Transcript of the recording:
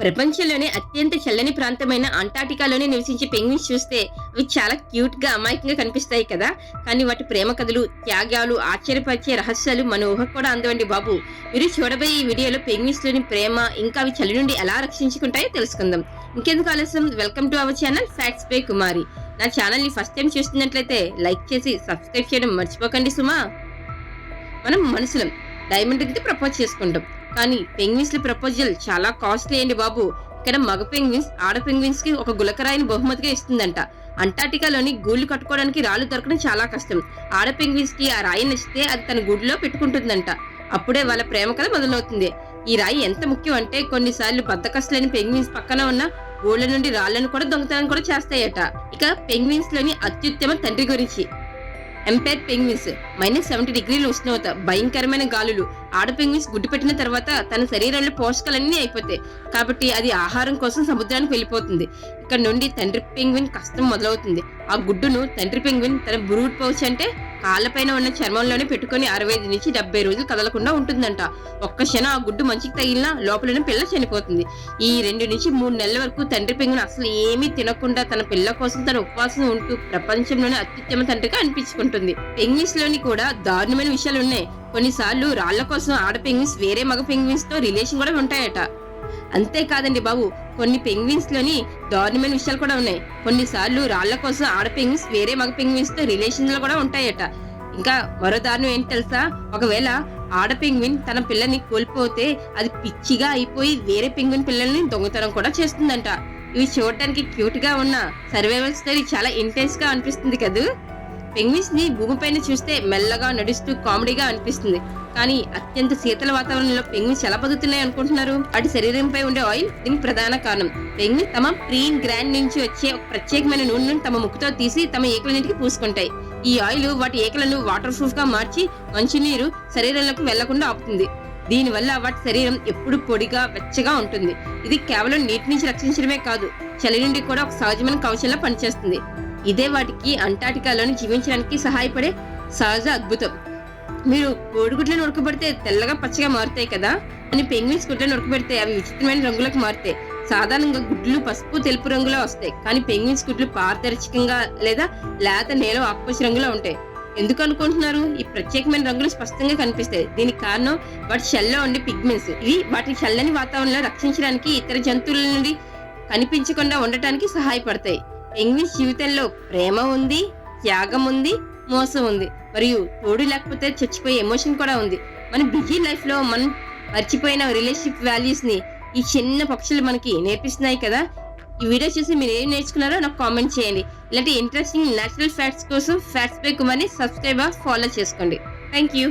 ప్రపంచంలోనే అత్యంత చల్లని ప్రాంతమైన అంటార్టికాలోనే నివసించే పెంగ్విన్స్ చూస్తే అవి చాలా క్యూట్గా అమాయకంగా కనిపిస్తాయి కదా. కానీ వాటి ప్రేమ కథలు త్యాగాలు ఆశ్చర్యపరిచే రహస్యాలు మన ఊహకు కూడా అందవండి బాబు. మీరు చూడబోయే ఈ వీడియోలో పెంగ్విన్స్లోని ప్రేమ ఇంకా అవి చలి నుండి ఎలా రక్షించుకుంటాయో తెలుసుకుందాం. ఇంకెందుకు ఆలస్యం? Welcome to our channel facts by Kumari. నా ఛానల్ని ఫస్ట్ టైం చూస్తున్నట్లయితే లైక్ చేసి సబ్స్క్రైబ్ చేయడం మర్చిపోకండి సుమా. మనం మనుషులం. డైమండ్కి ప్రపోజ్ చేసుకుంటాం. కానీ పెంగ్విన్స్ ప్రపోజల్ చాలా కాస్ట్లీ అండి బాబు. ఇక్కడ మగ పెంగ్విన్స్ ఆడ పెంగ్విన్స్కి ఒక గులకరాయిని బహుమతిగా ఇస్తుందంట. అంటార్టికాలోని గూళ్ళు కట్టుకోవడానికి రాళ్ళు దొరకడం చాలా కష్టం. ఆడ పెంగ్విన్స్కి ఆ రాయి నచ్చితే అది తన గుడిలో పెట్టుకుంటుందంట. అప్పుడే వాళ్ళ ప్రేమ కథ మొదలవుతుంది. ఈ రాయి ఎంత ముఖ్యం అంటే కొన్నిసార్లు బద్దకస్తులేని పెంగ్విన్స్ పక్కన ఉన్న గోళ్ళ నుండి రాళ్ళను కూడా దొంగతనం కూడా చేస్తాయట. ఇక పెంగ్విన్స్లోని అత్యుత్తమ తండ్రి గురించి. Umpire penguins. మైనస్ సెవెంటీ డిగ్రీల ఉష్ణోగ్రత భయంకరమైన గాలులు. ఆడ పెంగ్విన్స్ గుడ్డు పెట్టిన తర్వాత తన శరీరంలో పోషకాలన్నీ అయిపోతాయి. కాబట్టి అది ఆహారం కోసం సముద్రానికి వెళ్ళిపోతుంది. ఇక్కడ నుండి తండ్రి పెంగ్విన్ కష్టం మొదలవుతుంది. ఆ గుడ్డును తండ్రి పెంగ్విన్ తన బ్రూడ్ పౌచ్ అంటే కాళ్ళపైన ఉన్న చర్మంలోనే పెట్టుకుని అరవై ఐదు నుంచి డెబ్బై రోజులు కదలకుండా ఉంటుందంట. ఒక్క క్షణం ఆ గుడ్డు మంచికి తగిలినా లోపలనే పిల్ల చనిపోతుంది. ఈ రెండు నుంచి మూడు నెలల వరకు తండ్రి పెంగును అసలు ఏమీ తినకుండా తన పిల్ల కోసం తన ఉపవాసం ఉంటూ ప్రపంచంలోనే అత్యుత్తమ తండ్రిగా అనిపించుకుంటుంది. పెంగ్విన్స్లోని కూడా దారుణమైన విషయాలు ఉన్నాయి కొన్నిసార్లు రాళ్ళ కోసం ఆడ పెంగ్విన్స్ వేరే మగ పెంగ్విన్స్తో రిలేషన్ కూడా ఉంటాయట. అంతేకాదండి బాబు కొన్ని పెంగ్విన్స్లోని దారుణమైన విషయాలు కూడా ఉన్నాయి. కొన్నిసార్లు రాళ్ళ కోసం ఆడ పెంగ్విన్స్ వేరే మగ పెంగ్విన్స్తో రిలేషన్లో కూడా ఉంటాయట. ఇంకా మరో దారుణం ఏంటి తెలుసా? ఒకవేళ ఆడ పెంగ్విన్ తన పిల్లని కోల్పోతే అది పిచ్చిగా అయిపోయి వేరే పెంగ్విన్ పిల్లల్ని దొంగతనం కూడా చేస్తుందంట. ఇవి చూడటానికి క్యూట్గా ఉన్న సర్వైవల్ స్టోరీ చాలా ఇంటెన్స్గా అనిపిస్తుంది కదా? పెంగ్విన్స్ని భూమిపైన చూస్తే మెల్లగా నడుస్తూ కామెడీగా అనిపిస్తుంది. కానీ అత్యంత శీతల వాతావరణంలో పెంగ్విన్స్ ఎలా బతుకుతున్నాయి అనుకుంటున్నారు? వాటి శరీరంపై ఉండే ఆయిల్ దీనికి ప్రధాన కారణం. పెంగ్విన్ తమ ప్రీన్ గ్రాండ్ నుంచి వచ్చే ఒక ప్రత్యేకమైన నూనెను తమ ముక్కుతో తీసి తమ ఏకులన్నింటికి పూసుకుంటాయి. ఈ ఆయిల్ వాటి ఏకలను వాటర్ ప్రూఫ్గా మార్చి మంచినీరు శరీరంలోకి వెళ్ళకుండా ఆపుతుంది. దీనివల్ల వాటి శరీరం ఎప్పుడు పొడిగా వెచ్చగా ఉంటుంది. ఇది కేవలం నీటి నుంచి రక్షించడమే కాదు చలి నుండి కూడా ఒక సహజమైన కవచంలా పనిచేస్తుంది. ఇదే వాటికి అంటార్టికాలోని జీవించడానికి సహాయపడే సహజ అద్భుతం. మీరు కోడిగుడ్లను ఉడకబెడితే తెల్లగా పచ్చగా మారుతాయి కదా? అని పెంగ్విన్స్ గుడ్లను ఉడకబెడితే అవి విచిత్రమైన రంగులకు మారుతాయి. సాధారణంగా గుడ్లు పసుపు తెలుపు రంగులో వస్తాయి. కానీ పెంగ్విన్స్ గుడ్లు పారదర్శకంగా లేదా లేత నేల ఆకుపచ్చ రంగులో ఉంటాయి. ఎందుకు అనుకుంటున్నారు? ఈ ప్రత్యేకమైన రంగులు స్పష్టంగా కనిపిస్తాయి. దీనికి కారణం వాటి షెల్లో ఉండే పిగ్మెంట్స్. ఇవి వాటి చల్లని వాతావరణంలో రక్షించడానికి ఇతర జంతువుల నుండి కనిపించకుండా ఉండటానికి సహాయపడతాయి. పెంగ్విన్ జీవితంలో ప్రేమ ఉంది త్యాగం ఉంది మోసం ఉంది. మరియు తోడు లేకపోతే చచ్చిపోయే ఎమోషన్ కూడా ఉంది. మన బిజీ లైఫ్లో మనం మర్చిపోయిన రిలేషన్షిప్ వాల్యూస్ని ఈ చిన్న పక్షులు మనకి నేర్పిస్తున్నాయి కదా. ఈ వీడియో చూసి మీరు ఏం నేర్చుకున్నారో నాకు కామెంట్ చేయండి. ఇలాంటి ఇంట్రెస్టింగ్ నేచురల్ ఫ్యాక్ట్స్ కోసం ఫ్యాక్ట్స్ బై కుమార్ని సబ్స్క్రైబ్ ఫాలో చేసుకోండి. Thank you